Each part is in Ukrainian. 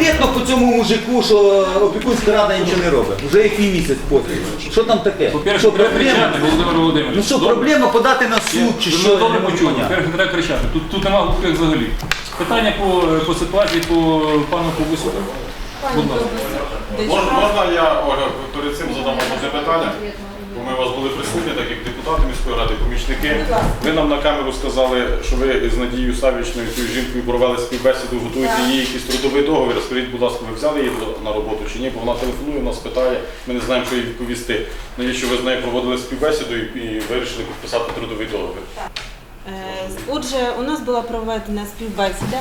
конкретно по цьому мужику, що опікунська рада нічого не робить. Вже який місяць поспіль. Що там таке? По-перше, Що треба проблема? кричати, Володимир Володимирович. Ну що, Добре? проблема подати на суд чи Ви що? мене Я добре не почули. поняв. По-перше, не треба кричати. Тут, тут нема глухих взагалі. Питання по, по ситуації по пану Ковбасюку. Будь ласка. Можна, можна я Ольга, перед цим задам одне запитання? Бо ми у вас були присутні, так як депутати міської ради, помічники. Ви нам на камеру сказали, що ви з Надією Савічною, цією жінкою провели співбесіду, готуєте їй якийсь трудовий договір. Скажіть, будь ласка, ви взяли її на роботу чи ні? Бо вона телефонує, нас питає, ми не знаємо, що їй відповісти. Навіщо ви з нею проводили співбесіду і, вирішили підписати трудовий договір? Е, Отже, у нас була проведена співбесіда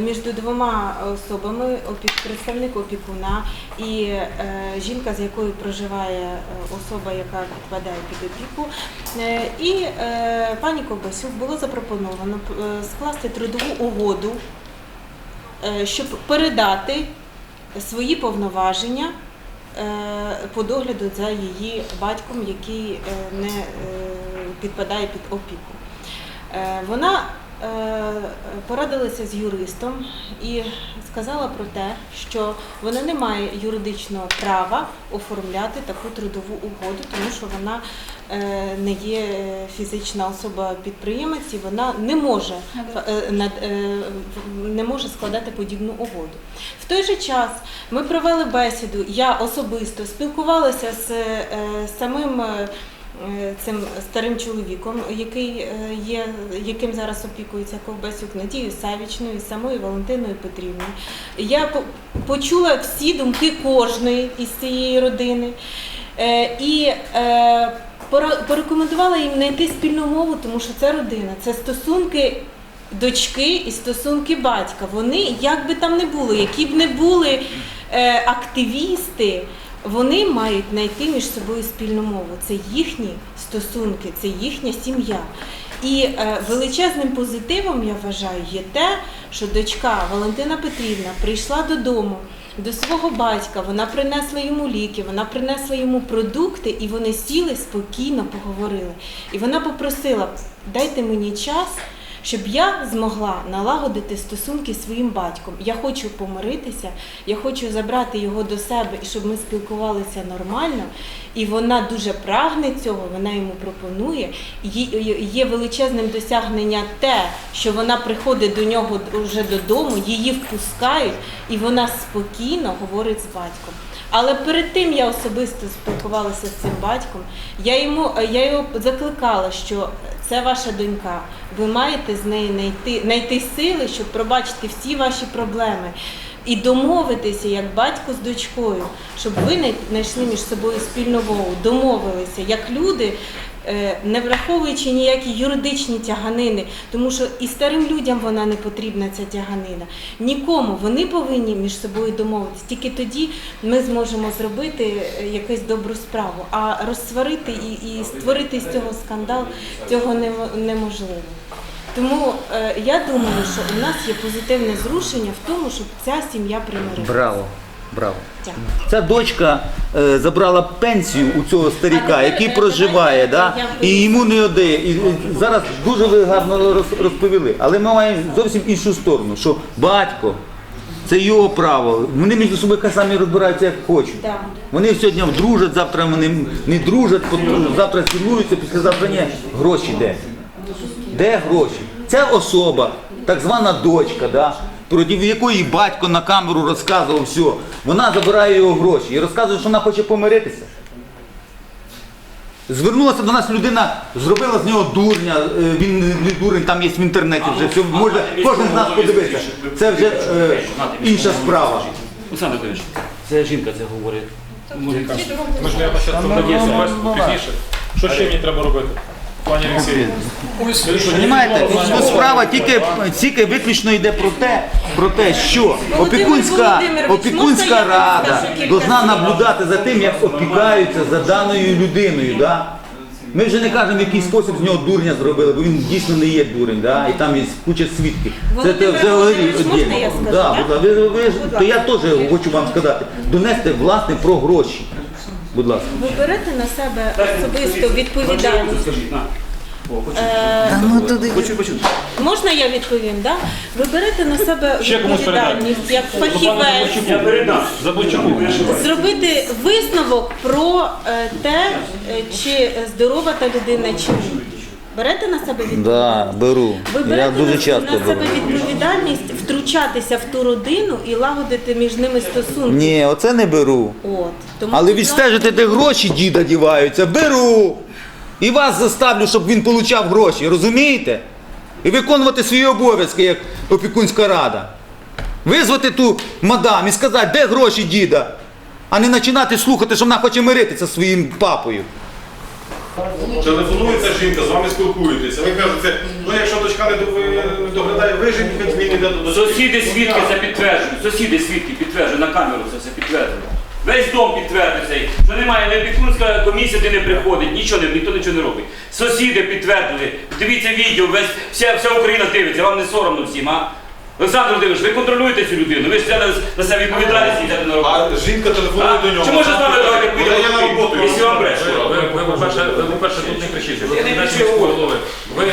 між двома особами, представник опікуна і е, жінка, з якою проживає е, особа, яка підпадає під опіку. Е, І е, пані Ковбасюк було запропоновано е, скласти трудову угоду, е, щоб передати свої повноваження е, по догляду за її батьком, який е, не е, підпадає під опіку. Е, Вона е, порадилася з юристом і сказала про те, що вона не має юридичного права оформляти таку трудову угоду, тому що вона е, не є е, фізична особа підприємець і вона не може е, е, не може складати подібну угоду. В той же час ми провели бесіду. Я особисто спілкувалася з е, самим. Е, Цим старим чоловіком, який е, є, яким зараз опікується Ковбасюк Надією Савічною і самою Валентиною Петрівною. Я почула всі думки кожної із цієї родини е, і порекомендувала їм знайти спільну мову, тому що це родина, це стосунки дочки і стосунки батька. Вони, як би там не були, які б не були активісти, вони мають знайти між собою спільну мову. Це їхні стосунки, це їхня сім'я. І е, величезним позитивом, я вважаю, є те, що дочка Валентина Петрівна прийшла додому до свого батька, вона принесла йому ліки, вона принесла йому продукти, і вони сіли спокійно поговорили. І вона попросила: дайте мені час, щоб я змогла налагодити стосунки зі своїм батьком. Я хочу помиритися, я хочу забрати його до себе і щоб ми спілкувалися нормально. І вона дуже прагне цього, вона йому пропонує. Є, величезним досягнення те, що вона приходить до нього вже додому, її впускають, і вона спокійно говорить з батьком. Але перед тим я особисто спілкувалася з цим батьком. Я йому я його закликала, що це ваша донька. Ви маєте з нею знайти, знайти сили, щоб пробачити всі ваші проблеми і домовитися як батько з дочкою, щоб ви знайшли між собою спільну мову, домовилися як люди. Е, Не враховуючи ніякі юридичні тяганини, тому що і старим людям вона не потрібна ця тяганина. Нікому вони повинні між собою домовитися. Тільки тоді ми зможемо зробити е, якусь добру справу. А розсварити і, і створити з цього скандал цього немо- неможливо. Тому е, я думаю, що у нас є позитивне зрушення в тому, щоб ця сім'я примирилася. Браво, браво. Дякую. Ця дочка е, забрала пенсію у цього старіка, який е, проживає, да? і йому не одає. І, зараз дуже ви гарно роз- розповіли. Але ми маємо зовсім іншу сторону, що батько це його право. Вони між собою хай самі розбираються як хочуть. Да. Вони сьогодні дружать, завтра вони не дружать, завтра цілуються, післязавтра ні. Гроші де? Де гроші? Ця особа, так звана дочка, да, проти якої батько на камеру розказував все, вона забирає його гроші і розказує, що вона хоче помиритися. Звернулася до нас людина, зробила з нього дурня, е, він не- дурень, там є в інтернеті вже, все, може, кожен з нас подивитися. Це вже е, інша справа. Олександр Анатолійович, це жінка це говорить. Ми ж я зараз пізніше. Що ще мені треба робити? Пані Олексій. Понимаєте, ну, справа тільки, тільки виключно йде про те, про те, що опікунська, Володимирович, опікунська я вам рада скажу кілька должна наблюдати за тим, як опікаються за даною людиною. Да? Ми вже не кажемо, в який спосіб з нього дурня зробили, бо він дійсно не є дурень, да? і там є куча свідків. Володимир вже Володимирович, отдельно. можна я скажу, Да, будь ласка. ви, ви, ж- то я теж хочу вам сказати, донести власне про гроші. Будь ласка. Ви берете на себе особисту відповідальність. Скажіть, на. Е, Хочу, хочу. Можна я відповім? Да? Ви берете на себе Ще комусь відповідальність як фахівець Я передам. Заборчуку. зробити висновок про е, те, е, чи здорова та людина, чи ні. Берете на себе відповідальність? Да, беру. Ви Я дуже на, часто на беру. себе відповідальність втручатися в ту родину і лагодити між ними стосунки. Ні, оце не беру. От. Тому, Але будь відстежити, де гроші діда діваються, беру. І вас заставлю, щоб він отримав гроші, розумієте? І виконувати свої обов'язки, як опікунська рада. Визвати ту мадам і сказати, де гроші діда, а не починати слухати, що вона хоче миритися зі своїм папою. Телефонується жінка, з вами спілкуєтеся. Ви кажете, ну якщо дочка не доглядає, виженіть, хоч він йде до дочки. Сусіди свідки це підтверджують. Сусіди свідки підтверджують, на камеру це все підтверджує. Весь дом підтвердив цей, що немає не опікунська комісія, де не приходить, нічого не, ніхто нічого не робить. Сусіди підтвердили. Дивіться відео, весь, вся, вся Україна дивиться, вам не соромно всім, а? Олександр Володимирович, ви контролюєте цю людину, ви ж взяли на себе відповідальність і взяти на роботу. А жінка телефонує до нього. Чи може з вами давайте роботу. якщо вам бреше? Ви, по-перше, тут не кричите. Ви Я не голови. Ви, е,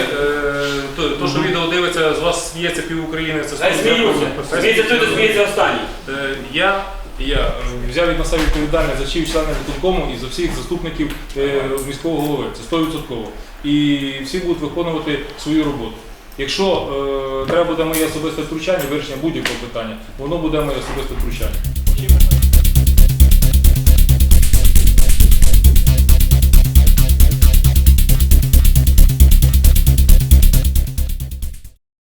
то, що відео дивиться, з вас сміється пів України. Це Хай сміються. Сміється той, хто сміється останній. Е, Я, е, взяв від на себе відповідальність за всіх членів виконкому і за всіх заступників е, міського голови. Це 100%. І всі будуть виконувати свою роботу. Якщо е, треба буде моє особисте втручання, вирішення будь-якого питання, воно буде моє особисте втручання.